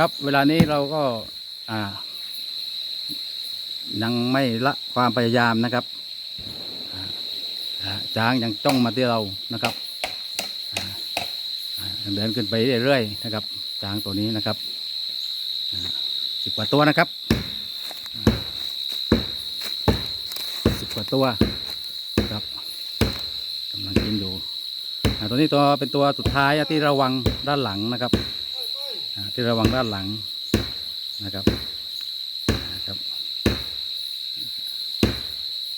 ครับเวลานี้เราก็อ่า ยังไม่ละความพยายามนะครับอ่าอ่าช้างยังจ้องมาที่เรานะครับเดินขึ้นไปเรื่อยๆนะครับช้างตัวนี้นะครับสิบกว่าตัวนะครับสิบกว่าตัวครับกำลังกินอยู่ตัวนี้ตัวเป็นตัวสุดท้ายที่ระวังด้านหลังนะครับ ที่ระวังด้านหลังนะครับนะครับ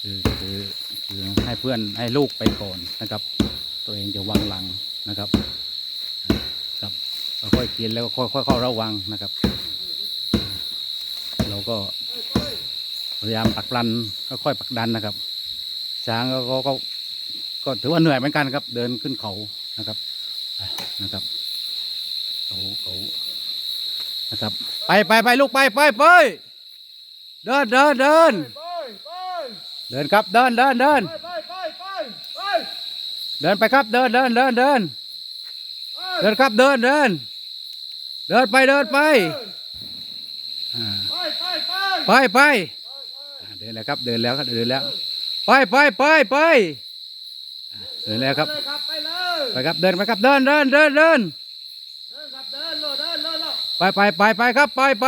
คือคือคือให้เพื่อนให้ลูกไปก่อนนะครับ ตัวเองจะวางหลังนะครับครับเราค่อยกินแล้วก็ค่อยค่อยเข้าระวังนะครับ เราก็พยายามปักดันค่อยๆปักดันนะครับ ช้างก็ก็ก็ก็ถือว่าเหนื่อยเหมือนกันครับ เดินขึ้นเขานะครับนะครับเขาเขา นะครับ ไปไปไปลูกไปไปไปเดินเดินเดินเดินครับเดินเดินเดินเดินไปครับเดินเดินเดินเดินเดินครับเดินเดินเดินไปเดินไปไปไปเดินแล้วครับเดินแล้วครับเดินแล้ว ไปไปไปไปเดินแล้วครับไปครับเดินไปครับเดินเดินเดินเดิน ไปไปไปไปครับไปไป